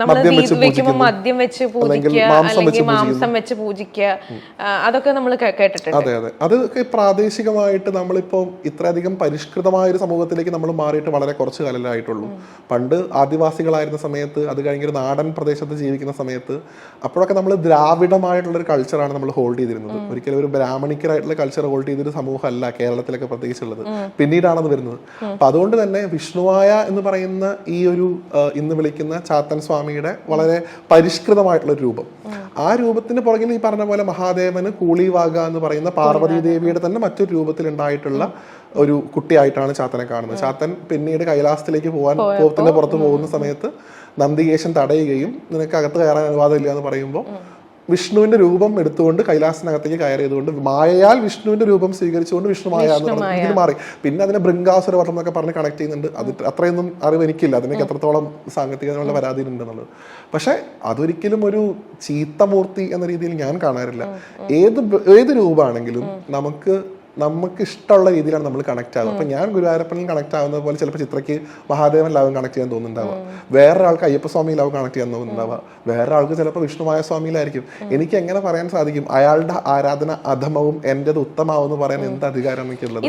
നമ്മൾ വെച്ച് വെക്കുമ്പോൾ മദ്യം വെച്ച് പൂജിക്കുക മാംസം വെച്ച് അല്ലെങ്കിൽ മാംസം വെച്ച് പൂജിക്കുക അതൊക്കെ നമ്മൾ കേട്ടിട്ടുണ്ട്. അതെ അതെ. അതൊക്കെ പ്രാദേശികമായിട്ട് നമ്മളിപ്പോൾ ഇത്രയധികം പരിഷ്കൃതമായ ഒരു സമൂഹത്തിലേക്ക് നമ്മൾ മാറിയിട്ട് വളരെ കുറച്ച് കാലമായിട്ടുള്ളൂ പണ്ട് ആദിവാസികളായിരുന്ന സമയത്ത് അത് കഴിഞ്ഞ ഒരു നാടൻ പ്രദേശത്ത് ജീവിക്കുന്ന സമയത്ത് അപ്പോഴൊക്കെ നമ്മൾ ദ്രാവിഡമായിട്ടുള്ള ഒരു കൾച്ചറാണ് നമ്മൾ ഹോൾഡ് ചെയ്തിരുന്നത്. ഒരിക്കലും ഒരു ബ്രാഹ്മണിക്കരായിട്ടുള്ള കൾച്ചർ ഹോൾഡ് ചെയ്തൊരു സമൂഹമല്ല കേരളത്തിലൊക്കെ പ്രത്യേകിച്ചുള്ളത്. പിന്നീടാണത് വരുന്നത്. അപ്പൊ അതുകൊണ്ട് തന്നെ വിഷ്ണുവായ എന്ന് പറയുന്ന ഈ ഒരു ഇന്ന് വിളിക്കുന്ന ചാത്തൻ സ്വാമിയുടെ വളരെ പരിഷ്കൃതമായിട്ടുള്ള രൂപം. ആ രൂപത്തിന് പുറകിൽ ഈ പറഞ്ഞ പോലെ മഹാദേവന് കൂളിവാക എന്ന് പറയുന്ന പാർവതി ദേവിയുടെ തന്നെ മറ്റൊരു രൂപത്തിൽ ഉണ്ടായിട്ടുള്ള ഒരു കുട്ടിയായിട്ടാണ് ചാത്തനെ കാണുന്നത്. ചാത്തൻ പിന്നീട് കൈലാസത്തിലേക്ക് പോകാൻ കോപത്തിന്റെ പുറത്ത് പോകുന്ന സമയത്ത് നന്ദികേശൻ തടയുകയും നിനക്ക് അകത്ത് കയറാൻ അനുവാദമില്ല എന്ന് പറയുമ്പോൾ വിഷ്ണുവിന്റെ രൂപം എടുത്തുകൊണ്ട് കൈലാസനകത്തേക്ക് കയറിയതുകൊണ്ട് മായയാൽ വിഷ്ണുവിന്റെ രൂപം സ്വീകരിച്ചുകൊണ്ട് വിഷ്ണു മായ എന്ന് പറഞ്ഞു ഇതിന് മാറി. പിന്നെ അതിനെ ബൃങ്കാസുര വട്ടം എന്നൊക്കെ പറഞ്ഞ് കണക്ട് ചെയ്യുന്നുണ്ട്. അത് അത്രയൊന്നും അറിവ് എനിക്കില്ല അതിനൊക്കെ എത്രത്തോളം സാങ്കേതികതയുള്ള പരാതി ഉണ്ടെന്നുള്ളത് പക്ഷെ അതൊരിക്കലും ഒരു ചീത്തമൂർത്തി എന്ന രീതിയിൽ ഞാൻ കാണാറില്ല. ഏത് ഏത് രൂപമാണെങ്കിലും നമുക്ക് നമുക്ക് ഇഷ്ടമുള്ള രീതിയിലാണ് നമ്മൾ കണക്ട് ആവുക. അപ്പൊ ഞാൻ ഗുരുവായൂരപ്പനിൽ കണക്ട് ആവുന്നത് പോലെ ചിലപ്പോൾ ചിത്രയ്ക്ക് മഹാദേവൻ ലാവും കണക്ട് ചെയ്യാൻ തോന്നുന്നുണ്ടാവുക വേറൊരാൾക്ക് അയ്യപ്പസ്വാമി ലാവും കണക്ട് ചെയ്യാൻ തോന്നുന്നുണ്ടാവുക വേറൊരാൾക്ക് ചിലപ്പോൾ വിഷ്ണുമായ സ്വാമിയിലായിരിക്കും എനിക്ക് എങ്ങനെ പറയാൻ സാധിക്കും? അയാളുടെ ആരാധന അധമവും എന്റെത് ഉത്തമാവും എന്ന് പറയാൻ എന്ത് അധികാരം എനിക്കുള്ളത്?